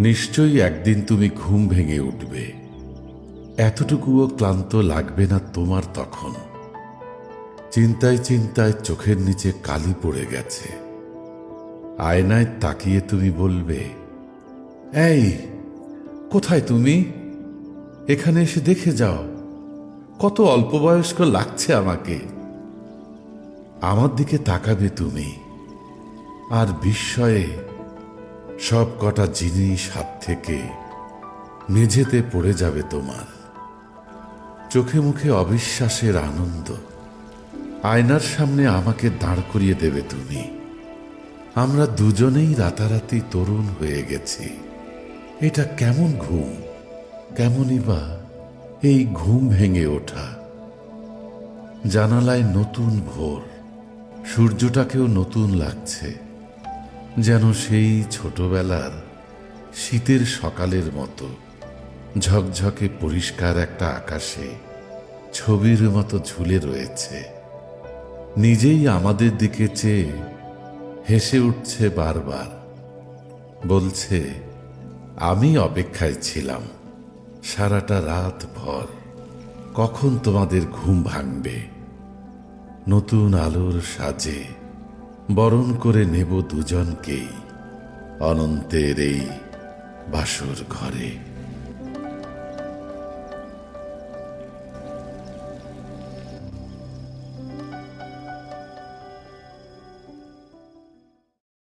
নিশ্চয়ই একদিন তুমি ঘুম ভেঙে উঠবে। এতটুকুও ক্লান্ত লাগবে না তোমার তখন। চিন্তায় চিন্তায় চোখের নিচে কালি পড়ে গেছে। আয়নায় তাকিয়ে তুমি বলবে, এই, কোথায় তুমি? এখানে এসে দেখে যাও। কত অল্প বয়স্ক লাগছে আমাকে। আমার দিকে তাকাবে তুমি। আর বিস্ময়ে সব কটা জিনিস হাত থেকে মেঝেতে পড়ে যাবে তোমার। চোখে মুখে অবিশ্বাসের আনন্দ। আয়নার সামনে আমাকে দাঁড় করিয়ে দেবে তুমি। আমরা দুজনেই রাতারাতি তরুণ হয়ে গেছি। এটা কেমন ঘুম? কেমনই বা এই ঘুম ভেঙে ওঠা। জানালায় নতুন ভোর। সূর্যটাকেও নতুন লাগছে। যেন সেই ছোটবেলার শীতের সকালের মতো, ঝকঝকে পরিষ্কার একটা আকাশে ছবির মতো ঝুলে রয়েছে। নিজেই আমাদের দিকে চেয়ে হেসে উঠছে বারবার। বলছে, আমি অপেক্ষায় ছিলাম। সারাটা রাত ভর কখন তোমাদের ঘুম ভাঙবে? নতুন আলোর সাজে বরণ করে নেব দুজনকেই অনন্তের এই বাসর ঘরে।